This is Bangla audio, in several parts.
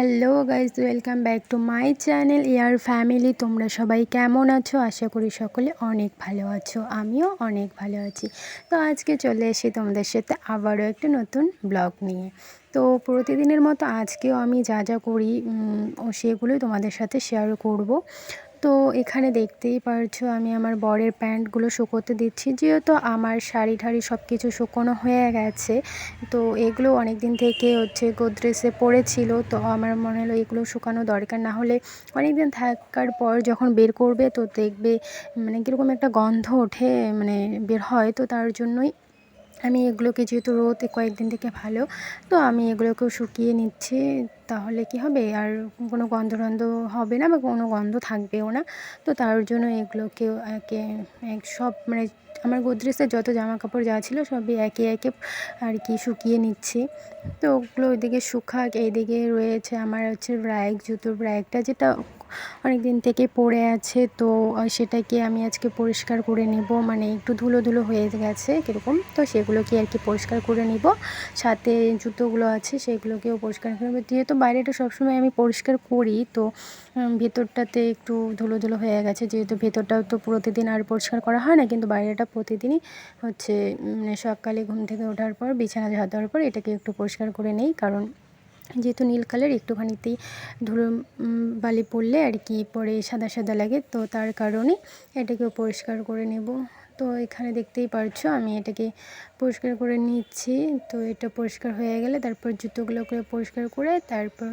Hello guys welcome back to my channel your family. তোমরা সবাই কেমন আছো? আশা করি সকলে অনেক ভালো আছো, আমিও অনেক ভালো আছি। তো আজকে চলে এসে তোমাদের সাথে আবারও একটা নতুন ব্লগ নিয়ে। তো প্রতিদিনের মতো আজকেও আমি যা যা করি সেগুলোই তোমাদের সাথে শেয়ার করব। তো এখানে দেখতেই পারছ আমি আমার বরের প্যান্টগুলো শুকোতে দিচ্ছি। যেহেতু আমার শাড়ি ঠাড়ি সব কিছু শুকোনো হয়ে গেছে, তো এগুলো অনেক দিন থেকে হচ্ছে গোদরেজে পড়েছিল, তো আমার মনে হলো এগুলো শুকানো দরকার। না হলে অনেক দিন থাকার পর যখন বের করবে তো দেখবে মানে কীরকম একটা গন্ধ ওঠে মানে বের হয়, তো তার জন্যই আমি এগুলোকে যেহেতু রোদ কয়েকদিন থেকে ভালো, তো আমি এগুলোকেও শুকিয়ে নিচ্ছি, তাহলে কি হবে? আর কোনো গন্ধ টন্ধ হবে না বা কোনো গন্ধ থাকবেও না। তো তার জন্য এগুলোকেও একে, এক সব মানে আমার গোদরেজের যত জামা কাপড় যা ছিল সবই একে একে আর কি শুকিয়ে নিচ্ছি। তো ওগুলো ওইদিকে শুকাক, এইদিকে রয়েছে আমার হচ্ছে ব্র্যাগ জুতোর ব্র্যাগটা যেটা অনেক দিন থেকে পড়ে আছে, তো সেটাকে আমি আজকে পরিষ্কার করে নেব। মানে একটু ধুলো ধুলো হয়ে গেছে কীরকম, তো সেগুলোকে আর কি পরিষ্কার করে নিব। সাথে জুতোগুলো আছে, সেগুলোকেও পরিষ্কার করে নেব। যেহেতু বাইরেটা সবসময় আমি পরিষ্কার করি, তো ভেতরটাতে একটু ধুলো ধুলো হয়ে গেছে। যেহেতু ভেতরটাও তো প্রতিদিন আর পরিষ্কার করা হয় না, কিন্তু বাইরেটা প্রতিদিনই হচ্ছে সকালে ঘুম থেকে ওঠার পর, বিছানা ঝাড় দেওয়ার পর, এটাকে একটু পরিষ্কার করে নেই। কারণ যেহেতু নীল কালার, একটুখানিতেই ধুলো বালি পড়লে আর কি পরে সাদা সাদা লাগে। তো তার কারণে এটাকেও পরিষ্কার করে নেব। তো এখানে দেখতেই পারছ আমি এটাকে পরিষ্কার করে নিচ্ছি। তো এটা পরিষ্কার হয়ে গেলে তারপর জুতোগুলোকে পরিষ্কার করে তারপর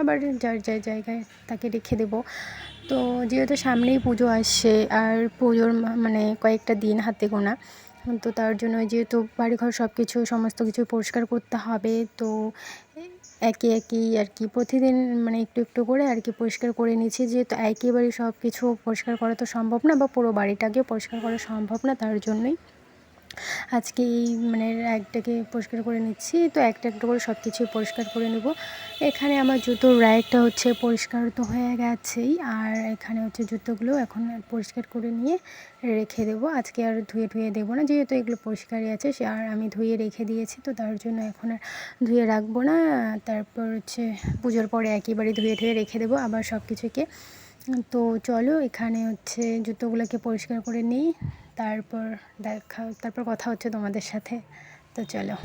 আবার যার যার জায়গায় তাকে রেখে দেবো। তো যেহেতু সামনেই পুজো আসছে আর পুজোর মানে কয়েকটা দিন হাতে গোনা, তো তার জন্য যেহেতু বাড়িঘর সব কিছু সমস্ত কিছু পরিষ্কার করতে হবে, তো একে একেই আর কি প্রতিদিন মানে একটু একটু করে আর কি পরিষ্কার করে নিচ্ছি যেহেতু একেবারে সব কিছু পরিষ্কার করা তো সম্ভব না বা পুরো বাড়িটাকেও পরিষ্কার করা সম্ভব না তার জন্যই। আজকে এই মানে র্যাকটাকে পরিষ্কার করে নিচ্ছি। তো একটা একটা করে সব কিছুই পরিষ্কার করে নেব। এখানে আমার জুতোর র্যাকটা হচ্ছে পরিষ্কার তো হয়ে গেছেই। আর এখানে হচ্ছে জুতোগুলো এখন পরিষ্কার করে নিয়ে রেখে দেবো। আজকে আর ধুয়ে ধুয়ে দেবো না, যেহেতু এগুলো পরিষ্কারই আছে, সে আর আমি ধুয়ে রেখে দিয়েছি, তো তার জন্য এখন আর ধুয়ে রাখব না। তারপর হচ্ছে পুজোর পরে একেবারে ধুয়ে ধুয়ে রেখে দেবো আবার সব কিছুকে তো চলো এখানে হচ্ছে জুতোগুলোকে পরিষ্কার করে নিই। তারপর দেখা তারপর কথা হচ্ছে তোমাদের সাথে। তো চলো।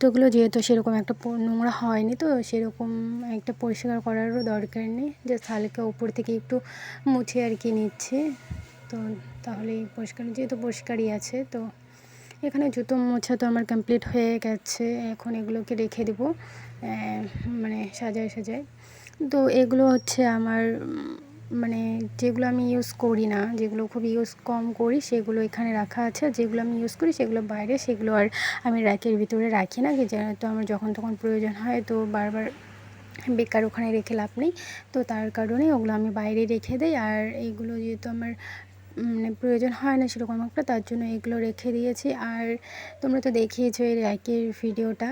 জুতোগুলো যেহেতু সেরকম একটা নোংরা হয়নি, তো সেরকম একটা পরিষ্কার করারও দরকার নেই। জাস্ট হালকা উপর থেকে একটু মুছে আর কি নিচ্ছে। তো তাহলেই পরিষ্কার, যেহেতু পরিষ্কারই আছে, তো এখানে জুতো মোছা তো আমার কমপ্লিট হয়ে গেছে। এখন এগুলোকে রেখে দেবো মানে সাজায় সাজায়। তো এগুলো হচ্ছে আমার মানে যেগুলো আমি ইউজ করি না, যেগুলো খুব ইউজ কম করি, সেগুলো এখানে রাখা আছে। যেগুলো আমি ইউজ করি, সেগুলো বাইরে, সেগুলো আর আমি র্যাকের ভিতরে রাখি না তো আমার যখন তখন প্রয়োজন হয়, তো বারবার বেকার ওখানে রেখে লাভ নেই। তো তার কারণে ওগুলো আমি বাইরে রেখে দিই, আর এইগুলো যেহেতু আমার মানে প্রয়োজন হয় না সেরকম একটা, তার জন্য এগুলো রেখে দিয়েছি। আর তোমরা তো দেখিয়েছো এই র্যাকের ভিডিওটা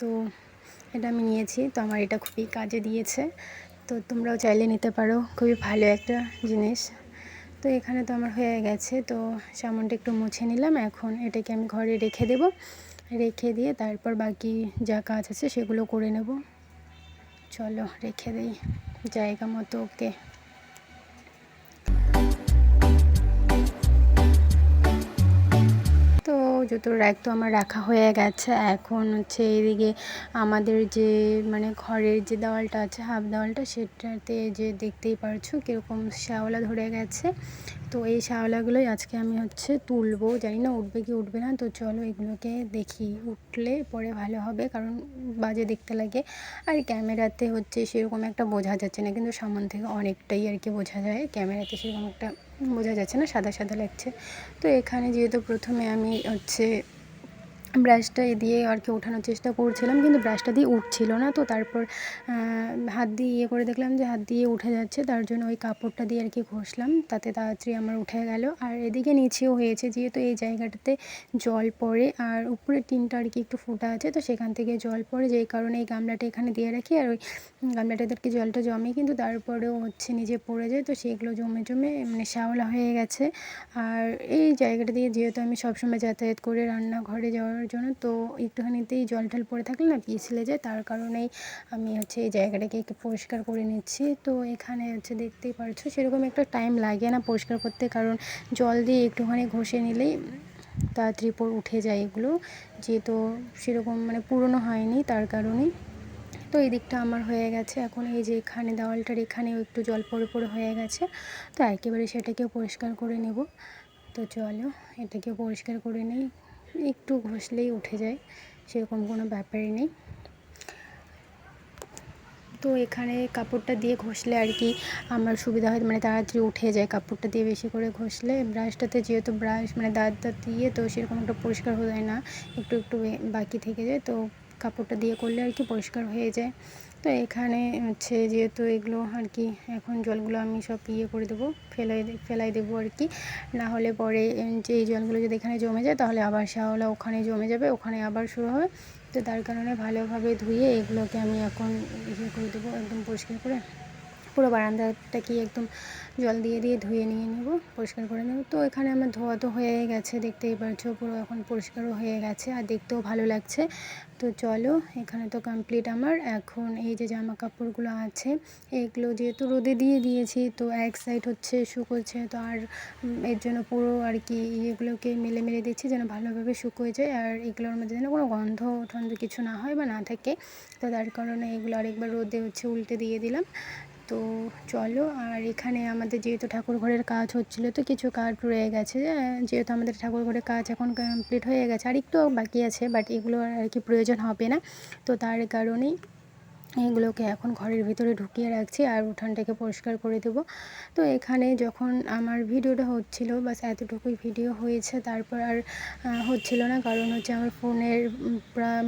তো এটা আমি নিয়েছি, তো আমার এটা খুবই কাজে দিয়েছে। তো তোমরাও চাইলে নিতে পারো। খুবই ভালো একটা জিনিস। তো এখানে তো আমার হয়ে গেছে। তো সামনটা একটু মুছে নিলাম। এখন এটাকে আমি ঘরে রেখে দেব। রেখে দিয়ে তারপর বাকি যা কাজ আছে সেগুলো করে নেব। চলো রেখে দিই। জায়গা মতো ওকে। জুতোর র্যাক তো আমার রাখা হয়ে গেছে। এখন হচ্ছে এইদিকে আমাদের যে মানে ঘরের যে দেওয়ালটা আছে, হাফ দেওয়ালটা সেটাতে যে দেখতেই পারছ কীরকম শ্যাওলা ধরে গেছে। তো এই শাওলাগুলোই আজকে আমি হচ্ছে তুলবো। জানি না উঠবে কি উঠবে না। তো চলো এগুলোকে দেখি। উঠলে পরে ভালো হবে, কারণ বাজে দেখতে লাগে। আর ক্যামেরাতে হচ্ছে সেরকম একটা বোঝা যাচ্ছে না, কিন্তু সামান থেকে অনেকটাই আর কি বোঝা যায়। ক্যামেরাতে সেরকম একটা বোঝা যাচ্ছে না, সাদা সাদা লাগছে। তো এখানে যেহেতু প্রথমে আমি হচ্ছে ব্রাশটা দিয়ে আর কি ওঠানোর চেষ্টা করছিলাম, কিন্তু ব্রাশটা দিয়ে উঠছিল না। তো তারপর হাত দিয়ে ইয়ে করে দেখলাম যে হাত দিয়ে উঠে যাচ্ছে, তার জন্য ওই কাপড়টা দিয়ে আর কি ঘষলাম, তাতে তাড়াতাড়ি আমার উঠে গেল। আর এদিকে নিচেও হয়েছে, যেহেতু এই জায়গাটাতে জল পড়ে আর উপরে টিনটা আর কি একটু ফোটা আছে, তো সেখান থেকে জল পড়ে, যেই কারণে এই গামলাটা এখানে দিয়ে রাখি। আর ওই গামলাটাতে জলটা জমে, কিন্তু তারপরেও হচ্ছে নিজে পড়ে যায়, তো সেগুলো জমে জমে মানে শ্যাওলা হয়ে গেছে। আর এই জায়গাটা দিয়ে যেহেতু আমি সবসময় যাতায়াত করে রান্নাঘরে যাওয়ার জন্য। তো একটুখানিতেই জল টল পড়ে থাকলে না পিছলে যায়। তার কারণেই আমি হচ্ছে এই জায়গাটাকে একটু পরিষ্কার করে নিচ্ছি। তো এখানে হচ্ছে দেখতেই পারছ, সেরকম একটা টাইম লাগে না পরিষ্কার করতে। কারণ জল দিয়ে একটুখানি ঘষে নিলেই তাড়াতাড়ি উঠে যায় এগুলো। যেহেতু সেরকম মানে পুরনো হয়নি, তার কারণেই। তো এই দিকটা আমার হয়ে গেছে। এখন এই যে এখানে দেওয়ালটার এখানেও একটু জল পড়ে পড়ে হয়ে গেছে। তো একেবারে সেটাকেও পরিষ্কার করে নেব। তো চলো এটাকেও পরিষ্কার করে নিই। একটু ঘষলেই উঠে যায়, সেরকম কোনো ব্যাপারই নেই। তো এখানে কাপড়টা দিয়ে ঘষলে আর কি আমার সুবিধা হয় মানে তাড়াতাড়ি উঠে যায় কাপড়টা দিয়ে বেশি করে ঘষলে। ব্রাশটাতে যেহেতু ব্রাশ মানে দাঁত দাঁত দিয়ে তো সেরকম একটা পরিষ্কার হয়ে যায় না, একটু একটু বাকি থেকে যায়, তো কাপড়টা দিয়ে করলে আর কি পরিষ্কার হয়ে যায়। তো এখানে হচ্ছে যেহেতু এগুলো আর কি, এখন জলগুলো আমি সব ইয়ে করে দেবো, ফেলাই ফেলাই দেবো আর কি। না হলে পরে যে এই জলগুলো যদি এখানে জমে যায় তাহলে আবার শাওলা ওখানে জমে যাবে, ওখানে আবার শুরু হবে। তো তার কারণে ভালোভাবে ধুয়ে এগুলোকে আমি এখন ইয়ে করে দেবো, একদম পরিষ্কার করে। পুরো বারান্দাটাকে একদম জল দিয়ে দিয়ে ধুয়ে নিয়ে নেব, পরিষ্কার করে নেব। তো এখানে আমার ধোয়া তো হয়ে গেছে, দেখতেই পারছ পুরো এখন পরিষ্কারও হয়ে গেছে আর দেখতেও ভালো লাগছে। তো চলো, এখানে তো কমপ্লিট আমার। এখন এই যে জামা কাপড়গুলো আছে, এগুলো যেহেতু রোদে দিয়ে দিয়েছি, তো এক সাইড হচ্ছে শুকোচ্ছে, তো আর এর জন্য পুরো আর কি এগুলোকে মেলে মেলে দিচ্ছি যেন ভালোভাবে শুকোয় যায়। আর এগুলোর মধ্যে যেন কোনো গন্ধ টন্ধ কিছু না হয় বা না থাকে, তো তার কারণে এগুলো আরেকবার রোদে হচ্ছে উল্টে দিয়ে দিলাম। তো চলো, আর এখানে আমাদের যেহেতু ঠাকুর ঘরের কাজ হচ্ছিল, তো কিছু কাজ রয়ে গেছে যেহেতু আমাদের ঠাকুর ঘরের কাজ এখন কমপ্লিট হয়ে গেছে আর একটু বাকি আছে বাট এগুলো আর কি প্রয়োজন হবে না, তো তার কারণেই এগুলোকে এখন ঘরের ভিতরে ঢুকিয়ে রাখছি আর উঠানটাকে পরিষ্কার করে দেবো। তো এখানে যখন আমার ভিডিওটা হচ্ছিল, বাস এতটুকুই ভিডিও হয়েছে, তারপর আর হচ্ছিল না, কারণ হচ্ছে আমার ফোনের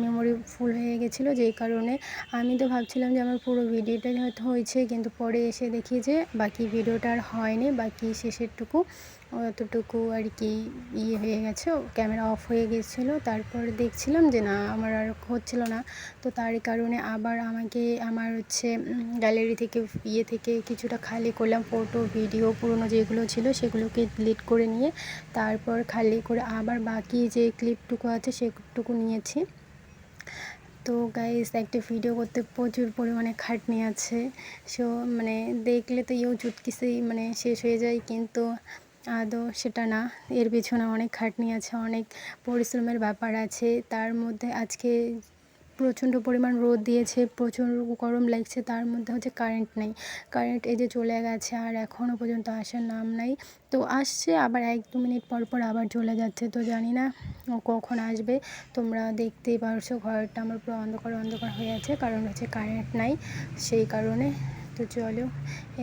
মেমোরি ফুল হয়ে গেছিল, যেই কারণে আমি তো ভাবছিলাম যে আমার পুরো ভিডিওটাই হয়তো হয়েছে, কিন্তু পরে এসে দেখি যে বাকি ভিডিওটা আর হয়নি, বাকি শেষেরটুকু অতটুকু আর কি ইয়ে হয়ে গেছে ক্যামেরা অফ হয়ে গেছিল, তারপর দেখছিলাম যে না আমার আর হচ্ছিল না। তো তার কারণে আবার আমাকে আমার হচ্ছে গ্যালারি থেকে ইয়ে থেকে কিছুটা খালি করলাম ফটো ভিডিও পুরনো যেগুলো ছিল সেগুলোকে ডিলিট করে নিয়ে, তারপর খালি করে আবার বাকি যে ক্লিপটুকু আছে সেটুকু নিয়েছি। তো গাইস একটা ভিডিও করতে প্রচুর পরিমাণে খাটনি আছে। সো মানে দেখলে তো ইউ চুটকিসেই মানে শেষ হয়ে যায়, কিন্তু আদৌ সেটা না। এর পেছনে অনেক খাটনি আছে, অনেক পরিশ্রমের ব্যাপার আছে। তার মধ্যে আজকে প্রচণ্ড পরিমাণ রোদ দিয়েছে প্রচুর গরম লাগছে, তার মধ্যে হচ্ছে কারেন্ট নেই। কারেন্ট এই যে চলে গেছে আর এখনও পর্যন্ত আসার নাম নাই। তো আসছে, আবার এক দু মিনিট পর পর আবার চলে যাচ্ছে, তো জানি না ও কখন আসবে। তোমরা দেখতেই পারছ, ঘরটা আমার পুরো অন্ধকার অন্ধকার হয়ে আছে, কারণ হচ্ছে কারেন্ট নাই, সেই কারণে। তো চলো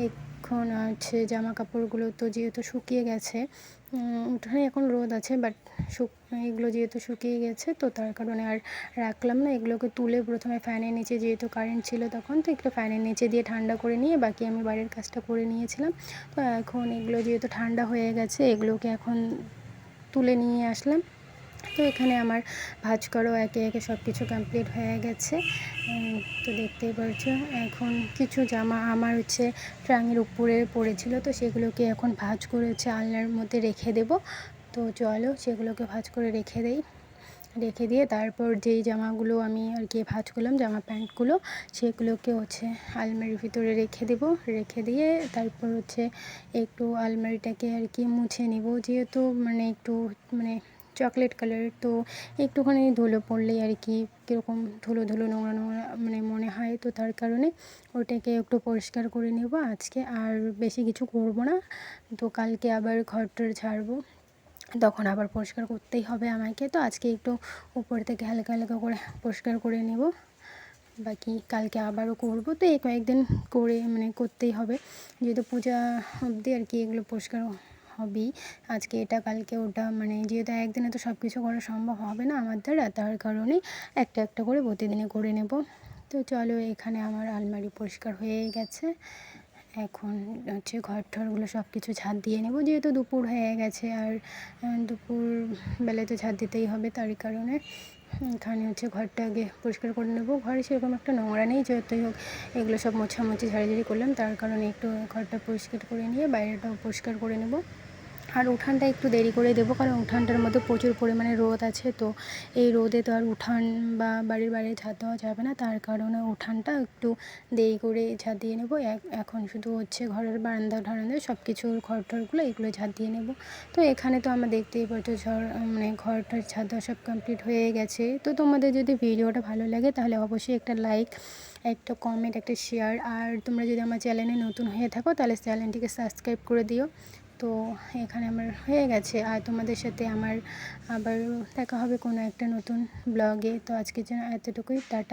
এই এখন আছে জামা কাপড়গুলো তো যেহেতু শুকিয়ে গেছে উঠানে এখন রোদ আছে বাট শুক এগুলো যেহেতু শুকিয়ে গেছে, তো তার কারণে আর রাখলাম না। এগুলোকে তুলে প্রথমে ফ্যানের নিচে যেহেতু কারেন্ট ছিল তখন, তো একটু ফ্যানের নিচে দিয়ে ঠান্ডা করে নিয়ে বাকি আমি বাড়ির কাজটা করে নিয়েছিলাম। তো এখন এগুলো যেহেতু ঠান্ডা হয়ে গেছে, এগুলোকে এখন তুলে নিয়ে আসলাম। তো এখানে আমার ভাজ করো, একে একে সব কিছু কমপ্লিট হয়ে গেছে। তো দেখতেই পারছ, এখন কিছু জামা আমার হচ্ছে ট্রাঙের উপরে পড়েছিল, তো সেগুলোকে এখন ভাজ করে হচ্ছে আলনার মধ্যে রেখে দেব। তো চলো, সেগুলোকে ভাজ করে রেখে দেই। রেখে দিয়ে তারপর যেই জামাগুলো আমি আর কি ভাজ করলাম, জামা প্যান্টগুলো, সেগুলোকে হচ্ছে আলমারির ভিতরে রেখে দেব। রেখে দিয়ে তারপর হচ্ছে একটু আলমারিটাকে আর কি মুছে নেব, যেহেতু মানে একটু মানে চকলেট কালারের, তো একটুখানি ধুলো পড়লেই আর কি কীরকম ধুলো ধুলো নোংরা নোংরা মানে মনে হয়, তো তার কারণে ওটাকে একটু পরিষ্কার করে নেব আজকে। আর বেশি কিছু করব না, তো কালকে আবার ঘরটর ঝাড়বো, তখন আবার পরিষ্কার করতেই হবে আমাকে। তো আজকে একটু উপর থেকে হালকা হালকা করে পরিষ্কার করে নেব, বাকি কালকে আবারও করব। তো এই কয়েকদিন করে মানে করতেই হবে, যেহেতু পূজা অবধি আর কি এগুলো পরিষ্কার হবেই। আজকে এটা, কালকে ওটা মানে যেহেতু একদিনে তো সব কিছু করা সম্ভব হবে না আমার দ্বারা, তার কারণেই একটা একটা করে প্রতিদিনে করে নেব। তো চলো এখানে আমার আলমারি পরিষ্কার হয়ে গেছে। এখন হচ্ছে ঘর ঠরগুলো সব কিছু ঝাঁট দিয়ে নেব, যেহেতু দুপুর হয়ে গেছে আর দুপুর বেলায় তো ঝাঁট দিতেই হবে তারই কারণে। এখানে হচ্ছে ঘরটা আগে পরিষ্কার করে নেব। ঘরে সেরকম একটা নোংরা নেই, যতই হোক এগুলো সব মোছামুছি, ঝাড়াঝাড়ি করলাম, তার কারণে একটু ঘরটা পরিষ্কার করে নিয়ে বাইরেটাও পরিষ্কার করে নেব। আর উঠানটা একটু দেরি করে দেবো, কারণ উঠানটার মধ্যে প্রচুর পরিমাণে রোদ আছে, তো এই রোদে তো আর উঠান বা বাড়ির বাইরে ছাদ দেওয়া যাবে না, তার কারণে উঠানটা একটু দেরি করে ঝাঁট দিয়ে নেব। এখন শুধু হচ্ছে ঘরের বারান্দা ঠারান্দা সব কিছুর ঘর টরগুলো এগুলো ঝাঁট দিয়ে নেব। তো এখানে তো আমরা দেখতেই পাচ্ছ ঝড় মানে ঘর ঘরটার ছাদ দেওয়া সব কমপ্লিট হয়ে গেছে। তো তোমাদের যদি ভিডিওটা ভালো লাগে, তাহলে অবশ্যই একটা লাইক একটা কমেন্ট একটা শেয়ার আর তোমরা যদি আমার চ্যানেলে নতুন হয়ে থাকো, তাহলে চ্যানেলটিকে সাবস্ক্রাইব করে দিও। তো এখানে আমার হয়ে গেছে। আর তোমাদের সাথে আমার আবার দেখা হবে কোনো একটা নতুন ব্লগে তো আজকের জন্য এতটুকুই। টাটা।